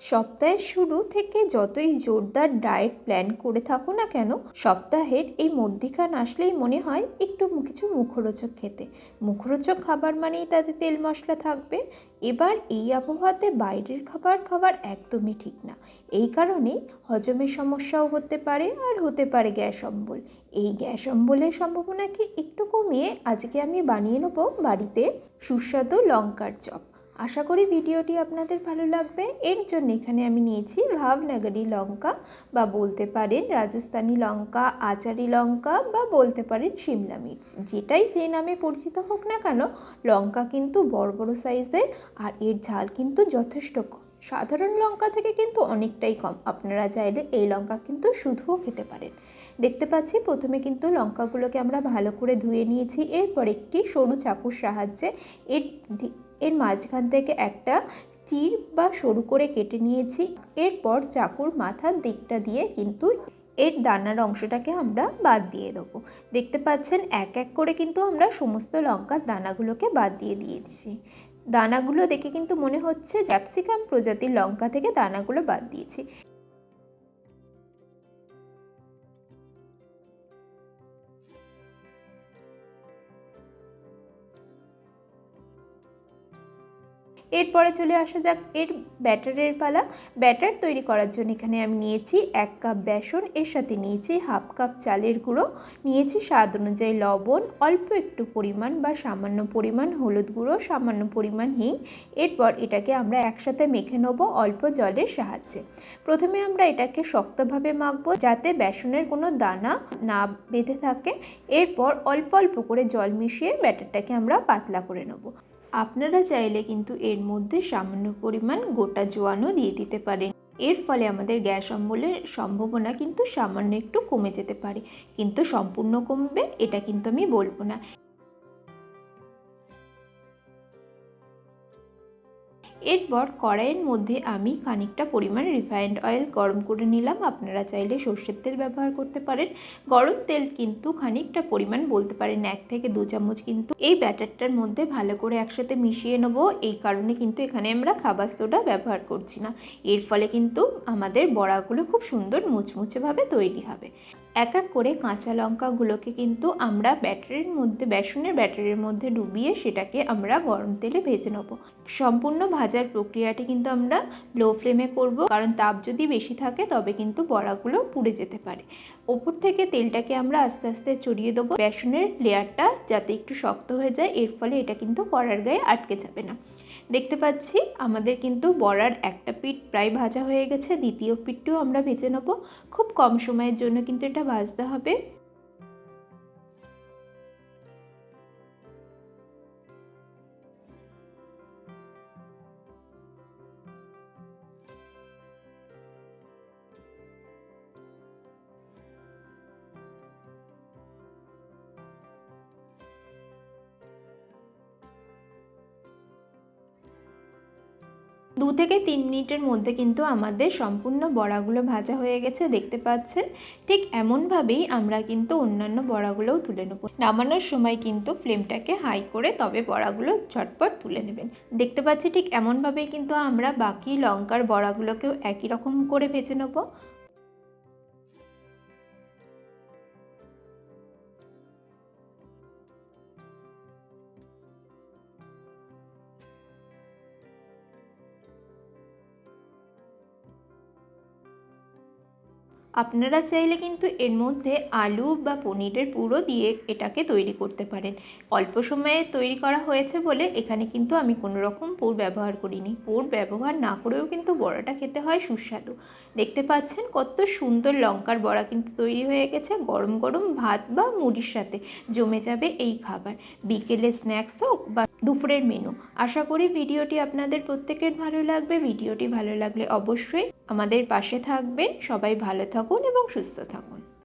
সপ্তাহের শুরু থেকে যতই জোরদার ডায়েট প্ল্যান করে থাকো না কেন, সপ্তাহের এই মধ্যিখান আসলেই মনে হয় একটু কিছু মুখরোচক খেতে। মুখরোচক খাবার মানেই তাতে তেল মশলা থাকবে। এবার এই আবহাওয়াতে বাইরের খাবার খাবার একদমই ঠিক না। এই কারণেই হজমের সমস্যাও হতে পারে আর হতে পারে গ্যাস অম্বল। এই গ্যাস অম্বলের সম্ভাবনাকে একটু কমিয়ে আজকে আমি বানিয়ে নেব বাড়িতে সুস্বাদু লঙ্কার চপ। আশা করি ভিডিওটি আপনাদের ভালো লাগবে। এর জন্য এখানে আমি নিয়েছি ভাবনগরী লঙ্কা বা বলতে পারেন রাজস্থানী লঙ্কা, আচারি লঙ্কা বা বলতে পারেন শিমলা মির্চ। যেটাই যে নামে পরিচিত হোক না কেন, লঙ্কা কিন্তু বড় বড় সাইজের আর এর ঝাল কিন্তু যথেষ্ট কম। সাধারণ লঙ্কা থেকে কিন্তু অনেকটাই কম। আপনারা চাইলে এই লঙ্কা কিন্তু শুধুও খেতে পারেন। দেখতে পাচ্ছি প্রথমে কিন্তু লঙ্কাগুলোকে আমরা ভালো করে ধুয়ে নিয়েছি। এরপর একটি সরু চাকুর সাহায্যে এর এর মাঝখান থেকে একটা চির বা সরু করে কেটে নিয়েছি। এরপর চাকুর মাথার দিকটা দিয়ে কিন্তু এর দানার অংশটাকে আমরা বাদ দিয়ে দেবো। দেখতে পাচ্ছেন, এক এক করে কিন্তু আমরা সমস্ত লঙ্কার দানাগুলোকে বাদ দিয়ে দিয়েছি। দানাগুলো দেখে কিন্তু মনে হচ্ছে ক্যাপসিকাম প্রজাতির লঙ্কা থেকে দানাগুলো বাদ দিয়েছি। এরপরে চলে আসা যাক এর ব্যাটারের পালা। ব্যাটার তৈরি করার জন্য এখানে আমি নিয়েছি এক কাপ বেসন, এর সাথে নিয়েছি হাফ কাপ চালের গুঁড়ো, নিয়েছি স্বাদ অনুযায়ী লবণ, অল্প একটু পরিমাণ বা সামান্য পরিমাণ হলুদ গুঁড়ো, সামান্য পরিমাণ হিং, এরপর এটাকে আমরা একসাথে মেখে নেব অল্প জলের সাহায্যে। প্রথমে আমরা এটাকে শক্তভাবে মাখবো যাতে বেসনের কোনো দানা না বেঁধে থাকে। এরপর অল্প অল্প করে জল মিশিয়ে ব্যাটারটাকে আমরা পাতলা করে নেব। আপনারা চাইলে কিন্তু এর মধ্যে সামান্য পরিমাণ গোটা জোয়ানও দিয়ে দিতে পারেন। এর ফলে আমাদের গ্যাস অম্বলের সম্ভাবনা কিন্তু সামান্য একটু কমে যেতে পারে। কিন্তু সম্পূর্ণ কমবে, এটা কিন্তু আমি বলব না। এরপর কড়াইয়ের মধ্যে আমি খানিকটা পরিমাণ রিফাইন্ড অয়েল গরম করে নিলাম। আপনারা চাইলে সর্ষের তেল ব্যবহার করতে পারেন। গরম তেল কিন্তু খানিকটা পরিমাণ বলতে পারেন এক থেকে দু চামচ কিন্তু। এই ব্যাটারটার মধ্যে ভালো করে একসাথে মিশিয়ে নেব। এই কারণে কিন্তু এখানে আমরা খাবার সোডা ব্যবহার করছি না। এর ফলে কিন্তু আমাদের বড়াগুলো খুব সুন্দর মুচমুচেভাবে তৈরি হবে। এক এক করে কাঁচা লঙ্কাগুলোকে কিন্তু আমরা ব্যাটারির মধ্যে, বেসনের ব্যাটারির মধ্যে ডুবিয়ে সেটাকে আমরা গরম তেলে ভেজে নেব। সম্পূর্ণ ভাজার প্রক্রিয়াটি কিন্তু আমরা লো ফ্লেমে করব, কারণ তাপ যদি বেশি থাকে তবে কিন্তু বড়াগুলো পুড়ে যেতে পারে। ওপর থেকে তেলটাকে আমরা আস্তে আস্তে চড়িয়ে দেবো। বেসনের লেয়ারটা যাতে একটু শক্ত হয়ে যায়, এর ফলে এটা কিন্তু কড়ার গায়ে আটকে যাবে না। দেখতে পাচ্ছি আমাদের কিন্তু বড়ার একটা পিঠ প্রায় ভাজা হয়ে গেছে। দ্বিতীয় পিঠটিও আমরা ভেজে নেব। খুব কম সময়ের জন্য কিন্তু এটা ভাজতে হবে। থেকে তিন মিনিটের মধ্যে কিন্তু আমাদের সম্পূর্ণ বড়াগুলো ভাজা হয়ে গেছে, দেখতে পাচ্ছেন? ঠিক এমনভাবেই আমরা কিন্তু অন্যান্য বড়াগুলোও তুলে নেব। নামানোর সময় কিন্তু ফ্লেমটাকে হাই করে তবে বড়াগুলো ঝটপট তুলে নেবেন। দেখতে পাচ্ছি ঠিক এমনভাবেই কিন্তু আমরা বাকি লঙ্কার বড়াগুলোকেও একই রকম করে ভেজে নেব। আপনারা চাইলে কিন্তু এর মধ্যে আলু বা পনিরের পুরো দিয়ে এটাকে তৈরি করতে পারেন। অল্প সময়ে তৈরি করা হয়েছে বলে এখানে কিন্তু আমি কোনো রকম পুর ব্যবহার করিনি। পুর ব্যবহার না করেও কিন্তু বড়াটা খেতে হয় সুস্বাদু। দেখতে পাচ্ছেন কত সুন্দর লঙ্কার বড়া কিন্তু তৈরি হয়ে গেছে গরম গরম ভাত বা মুড়ির সাথে। জমে যাবে এই খাবার। বিকেলে স্ন্যাক্স হোক বা দুপুরের মেনু। আশা করি ভিডিওটি আপনাদের প্রত্যেকের ভালো লাগবে। ভিডিওটি ভালো লাগলে অবশ্যই আমাদের পাশে থাকবেন সবাই ভালো থাকুন এবং সুস্থ থাকুন।